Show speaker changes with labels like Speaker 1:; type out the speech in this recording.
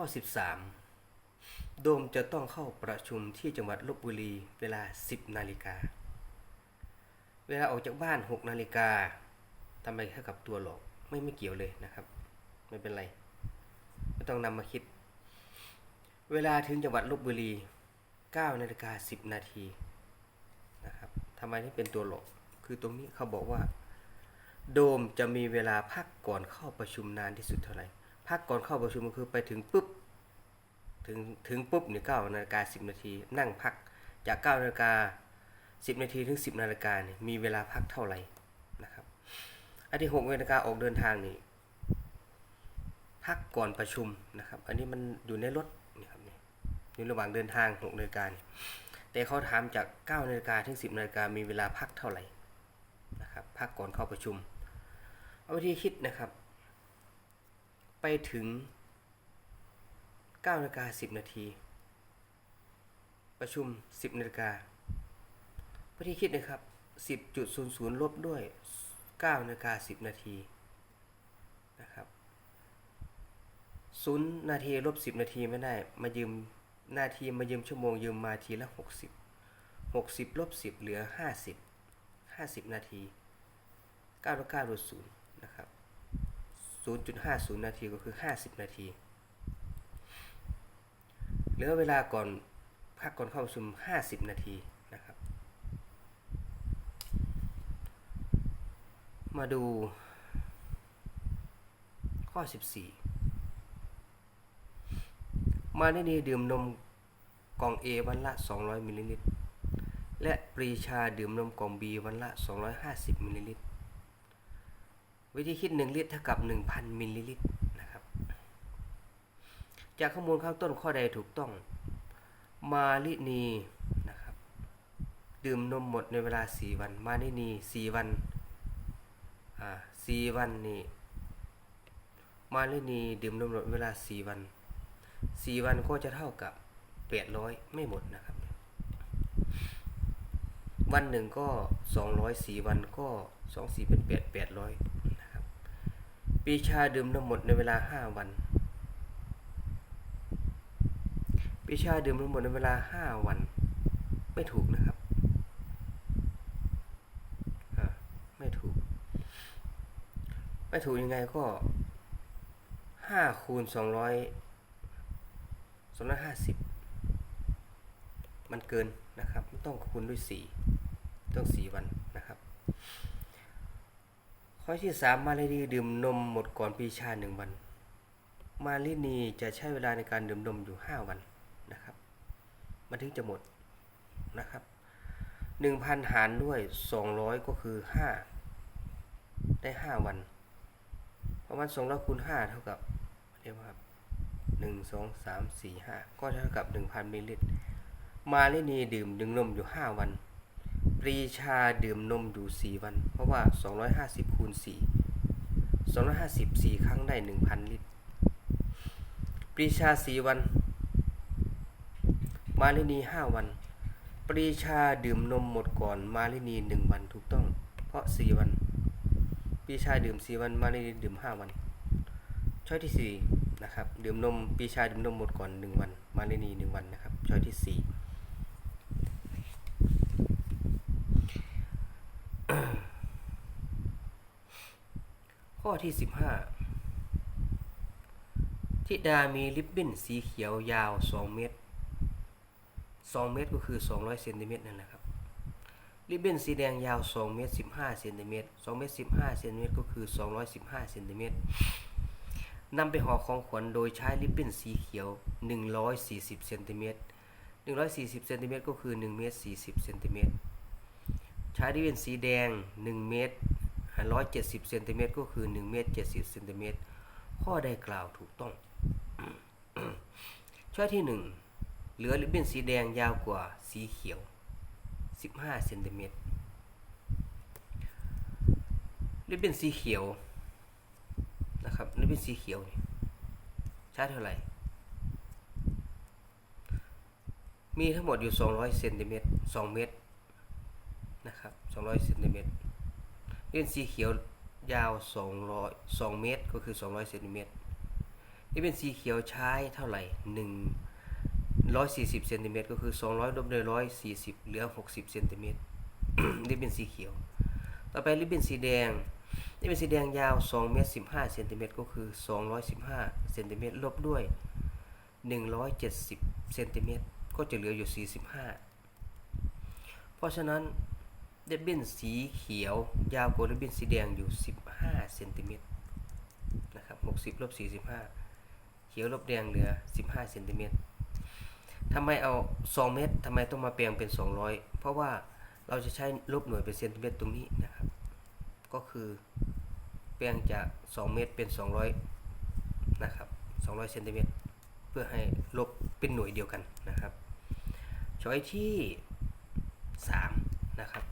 Speaker 1: ข้อ 13 โดมจะต้องเข้าประชุมที่จังหวัดลบบุรีเวลา 10 นาฬิกา เวลาออกจากบ้าน 6 นาฬิกาทำไมเท่ากับตัวหลอกไม่ไม่เกี่ยวเลยนะครับ ไม่เป็นไร ไม่ต้องนำมาคิด เวลาถึงจังหวัดลบบุรี 9 นาฬิกา 10 นาทีนะครับทำไมที่เป็นตัวหลอกคือตรงนี้เขาบอกว่า โดมจะมีเวลาพักก่อนเข้าประชุมนานที่สุดเท่าไหร่ พักก่อนเข้าประชุมก็คือไปถึงปุ๊บ ถึงถึงปุ๊บเนี่ยเก้านาฬิกาสิบนาทีนั่งพักจากเก้านาฬิกาสิบนาทีถึงสิบนาฬิกาเนี่ยมีเวลาพักเท่าไหร่นะครับอันที่หกนาฬิกาออกเดินทางนี่พักก่อนประชุมนะครับ อันนี้มันอยู่ในรถนี่ครับนี่อยู่ระหว่างเดินทางหกนาฬิกานี่แต่เขาถามจากเก้านาฬิกาถึงสิบนาฬิกามีเวลาพักเท่าไหร่นะครับพักก่อนเข้าประชุม เอาวิธีคิดนะครับ ไปถึง9นาฬิกา10 นาที ประชุม 10 นาฬิกาวิธีคิดนะครับ 10.00 ลบด้วย9นาฬิกา10 นาทีนะครับ0นาทีลบ 10 นาทีไม่ได้ มายืมนาทีมายืมชั่วโมงยืมมาทีละ 60 60 ลบ 10 เหลือ 50 50 นาที9ลบ9ลบ0นะครับ 0.50 นาทีก็คือ 50 นาทีเหลือเวลาก่อนพักก่อนเข้าประชุม 50 นาทีนะครับ มาดูข้อ 14 มาในนีดื่มนมกล่อง A วันละ 200 มิลลิลิตร และปรีชาดื่มนมกล่อง B วันละ 250 มิลลิลิตร วิธีคิด 1 ลิตรเท่ากับ 1,000 มิลลิลิตรนะครับ จากข้อมูลข้างต้นข้อใดถูกต้อง มาลินีนะครับ ดื่มนมหมดในเวลา 4 วัน มาลินี 4 วัน อ่า4วันนี่ มาลินีดื่มนมหมดเวลา 4 วัน 4 วันก็จะเท่ากับ 800 ไม่หมดนะครับ วันหนึ่งก็ 204 วันก็ 2 4เป็น8 800 ปีชาดื่มนมหมดในเวลา5วัน ปีชาดื่มนมหมดในเวลา5วัน ไม่ถูกนะครับไม่ถูก ไม่ถูกยังไงก็5คูณ200 250มันเกินนะครับ ต้องคูณด้วย4ต้อง4วัน ข้อที่3มมาลินีดื่มนมหมดก่อนปีชา1วัน มาลินีจะใช้เวลาในการดื่มนมอยู่5วันนะครับ มันถึงจะหมดนะครับ1,000หารด้วย200ก็คือ5ได้5วันประมาณ200คูณ5เท่ากับเรียกว่า1 2 3 4 5ก็เท่ากับ1,000มิลลิลิตรมาลินีดื่มดื่มนมอยู่5วัน รีชาดื่มนมอยู่ 4 วัน เพราะว่า 250คูณ4 250 4 ครั้งได้ 1,000 ลิตร ปรีชา 4 วัน มาลินี 5 วัน ปรีชาดื่มนมหมดก่อนมาลินี 1 วันถูกต้อง เพราะ 4 วัน ปรีชาดื่ม 4 วัน มาลินีดื่ม 5 วัน ช้อยที่ 4 นะครับ ดื่มนม ปรีชาดื่มนมหมดก่อน 1 วัน มาลินี 1 วันนะครับ ช้อยที่ 4 ข้อที่ 15ธิดามีริบบิ้นสีเขียวยาว 2 เมตร 2 เมตรก็คือ 200เซนติเมตรนั่นแหละครับ ริบบิ้นสีแดงยาว 2 เมตร 15เซนติเมตร2เมตร 15เซนติเมตรก็คือ 215เซนติเมตรนำไปห่อของขวัญโดยใช้ริบบิ้นสีเขียว 140เซนติเมตร140เซนติเมตรก็คือ1เมตร40เซนติเมตรใช้ริบบิ้นสีแดง 1 เมตร 170เซนติเมตรก็คือ1เมตร70เซนติเมตรข้อใดกล่าวถูกต้อง ช่อยที่ 1 เหลือริบบิ้นสีแดงยาวกว่าสีเขียว 15เซนติเมตรริบบิ้นสีเขียวนะครับริบบิ้นสีเขียวนี่ใช้เท่าไหร่ มีทั้งหมดอยู่ 200เซนติเมตร2เมตรนะครับ200เซนติเมตร ริบบิ้นสีเขียวยาว 200 2 เมตร ก็คือ 200เซนติเมตรนี่เป็นสีเขียวใช้เท่าไหร่140เซนติเมตรก็คือ 200ลบด้วย140 เหลือ 60เซนติเมตรนี่เป็นสีเขียว ต่อไปริบบิ้นสีแดงนี่เป็นสีแดงยาว2เมตร15เซนติเมตรก็คือ 215เซนติเมตรลบด้วย 170เซนติเมตรก็จะเหลืออยู่ 45 เพราะฉะนั้น ริบบิ้นสีเขียว ยาวกว่าริบบิ้นสีแดงอยู่ 15เซนติเมตรนะครับ60ลบ45 เขียวลบแดงเหลือ 15เซนติเมตรทำไมเอา 2 เมตรทำไมต้องมาแปลงเป็น 200 เพราะว่าเราจะใช้ลบหน่วยเป็นเซนติเมตรตรงนี้นะครับ ก็คือแปลงจาก 2 เมตรเป็น 200 นะครับ 200เซนติเมตรเพื่อให้ลบเป็นหน่วยเดียวกันนะครับช้อยที่ 3 นะครับ